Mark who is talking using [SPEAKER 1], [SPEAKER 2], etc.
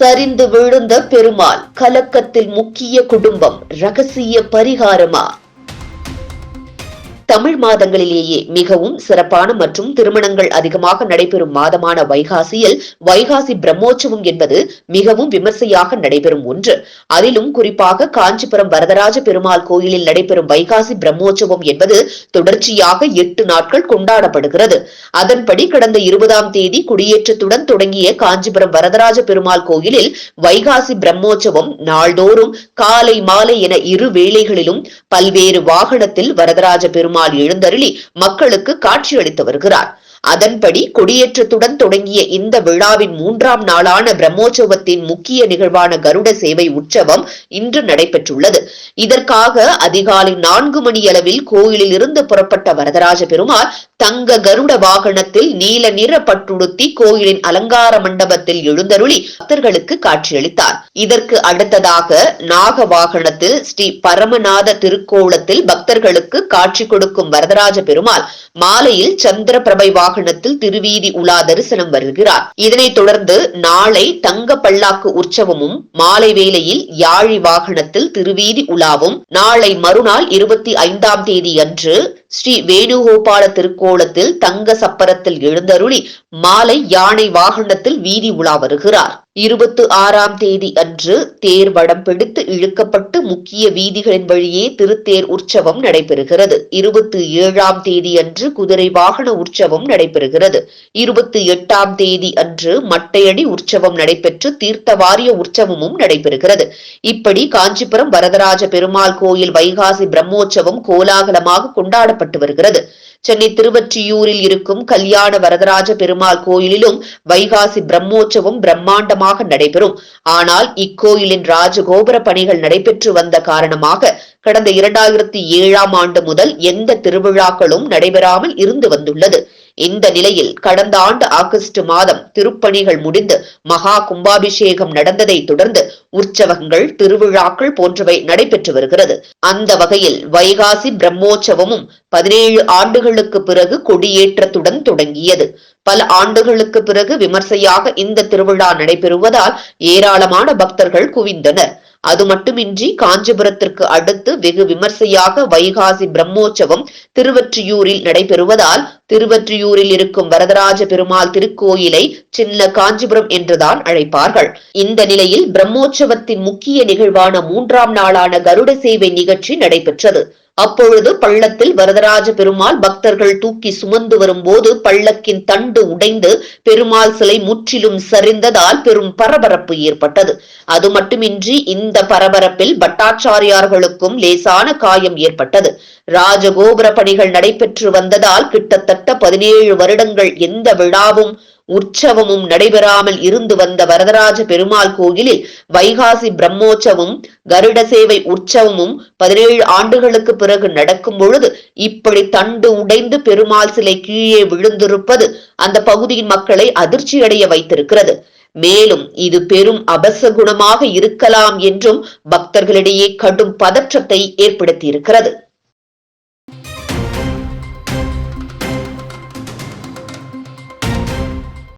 [SPEAKER 1] சரிந்து விழுந்த பெருமாள் கலக்கத்தில் முக்கிய குடும்பம் ரகசிய பரிகாரமா? தமிழ் மாதங்களிலேயே மிகவும் சிறப்பான மற்றும் திருமணங்கள் அதிகமாக நடைபெறும் மாதமான வைகாசியில் வைகாசி பிரம்மோற்சவம் என்பது மிகவும் விமர்சையாக நடைபெறும் ஒன்று. அதிலும் குறிப்பாக காஞ்சிபுரம் வரதராஜ பெருமாள் கோயிலில் நடைபெறும் வைகாசி பிரம்மோற்சவம் என்பது தொடர்ச்சியாக எட்டு நாட்கள் கொண்டாடப்படுகிறது. அதன்படி கடந்த இருபதாம் தேதி குடியேற்றத்துடன் தொடங்கிய காஞ்சிபுரம் வரதராஜ பெருமாள் கோயிலில் வைகாசி பிரம்மோற்சவம் நாள்தோறும் காலை மாலை என இரு வேளைகளிலும் பல்வேறு வாகனத்தில் வரதராஜ பெருமாள் எழுந்தருளி மக்களுக்கு காட்சியளித்து வருகிறார். அதன்படி கொடியேற்றத்துடன் தொடங்கிய இந்த விழாவின் மூன்றாம் நாளான பிரம்மோற்சவத்தின் முக்கிய நிகழ்வான கருட சேவை உற்சவம் இன்று நடைபெற்றுள்ளது. இதற்காக அதிகாலை நான்கு மணி அளவில் கோயிலில் இருந்து புறப்பட்ட வரதராஜ பெருமாள் தங்க கருட வாகனத்தில் நீல நிற பட்டுடுத்தி கோயிலின் அலங்கார மண்டபத்தில் எழுந்தருளி பக்தர்களுக்கு காட்சியளித்தார். இதற்கு அடுத்ததாக நாக வாகனத்தில் ஸ்ரீ பரமநாத திருக்கோளத்தில் பக்தர்களுக்கு காட்சி கொடுக்கும் வரதராஜ பெருமாள் மாலையில் சந்திர பிரபை வாகனத்தில் திருவீதி உலா தரிசனம் வருகிறார். இதனைத் தொடர்ந்து நாளை தங்க பல்லாக்கு உற்சவமும் மாலை வேளையில் யாழி வாகனத்தில் திருவீதி உலாவும் நாளை மறுநாள் இருபத்தி ஐந்தாம் தேதி அன்று ஸ்ரீ வேணுகோபால திருக்கோலத்தில் தங்க சப்பரத்தில் எழுந்தருளி மாலை யானை வாகனத்தில் வீதி உலா வருகிறார். இருபத்து ஆறாம் தேதி அன்று தேர் வடம் பிடித்து இழுக்கப்பட்டு முக்கிய வீதிகளின் வழியே திருத்தேர் உற்சவம் நடைபெறுகிறது. இருபத்தி ஏழாம் தேதி அன்று குதிரை வாகன உற்சவம் நடைபெறுகிறது. இருபத்தி எட்டாம் தேதி அன்று மட்டையடி உற்சவம் நடைபெற்று தீர்த்த வாரிய உற்சவமும் நடைபெறுகிறது. இப்படி காஞ்சிபுரம் வரதராஜ பெருமாள் கோயில் வைகாசி பிரம்மோற்சவம் கோலாகலமாக கொண்டாடப்பட்டு வருகிறது. சென்னை திருவற்றியூரில் இருக்கும் கல்யாண வரதராஜ பெருமாள் கோயிலிலும் வைகாசி பிரம்மோற்சவம் பிரம்மாண்டமாக நடைபெறும். ஆனால் இக்கோயிலின் ராஜகோபுர பணிகள் நடைபெற்று வந்த காரணமாக கடந்த இரண்டாயிரத்தி ஏழாம் ஆண்டு முதல் எந்த திருவிழாக்களும் நடைபெறாமல் இருந்து வந்துள்ளது. இந்த நிலையில் கடந்த ஆண்டு ஆகஸ்ட் மாதம் திருப்பணிகள் முடிந்து மகா கும்பாபிஷேகம் நடந்ததை தொடர்ந்து உற்சவங்கள் திருவிழாக்கள் போன்றவை நடைபெற்று வருகிறது. அந்த வகையில் வைகாசி பிரம்மோற்சவமும் பதினேழு ஆண்டுகளுக்கு பிறகு கொடியேற்றத்துடன் தொடங்கியது. பல ஆண்டுகளுக்கு பிறகு விமர்சையாக இந்த திருவிழா நடைபெறுவதால் ஏராளமான பக்தர்கள் குவிந்தனர். அது மட்டுமின்றி காஞ்சிபுரத்திற்கு அடுத்து வெகு விமர்சையாக வைகாசி பிரம்மோற்சவம் திருவற்றியூரில் நடைபெறுவதால் திருவற்றியூரில் இருக்கும் வரதராஜ பெருமாள் திருக்கோயிலை சின்ன காஞ்சிபுரம் என்றுதான் அழைப்பார்கள். இந்த நிலையில் பிரம்மோற்சவத்தின் முக்கிய நிகழ்வான மூன்றாம் நாளான கருட சேவை நிகழ்ச்சி நடைபெற்றது. அப்பொழுது பள்ளத்தில் வரதராஜ பெருமாள் பக்தர்கள் தூக்கி சுமந்து வரும்போது பள்ளக்கின் தண்டு உடைந்து பெருமாள் சிலை முற்றிலும் சரிந்ததால் பெரும் பரபரப்பு ஏற்பட்டது. அது மட்டுமின்றி இந்த பரபரப்பில் பட்டாச்சாரியார்களுக்கும் லேசான காயம் ஏற்பட்டது. ராஜகோபுர பணிகள் நடைபெற்று வந்ததால் கிட்டத்தட்ட பதினேழு வருடங்கள் எந்த விழாவும் உற்சவமும் நடைபெறாமல் இருந்து வந்த வரதராஜ பெருமாள் கோயிலில் வைகாசி பிரம்மோற்சவம் கருட சேவை உற்சவமும் பதினேழு ஆண்டுகளுக்கு பிறகு நடக்கும் பொழுது இப்படி தண்டு உடைந்து பெருமாள் சிலை கீழே விழுந்திருப்பது அந்த பகுதியின் மக்களை அதிர்ச்சியடைய வைத்திருக்கிறது. மேலும் இது பெரும் அபசகுணமாக இருக்கலாம் என்றும் பக்தர்களிடையே கடும் பதற்றத்தை ஏற்படுத்தியிருக்கிறது.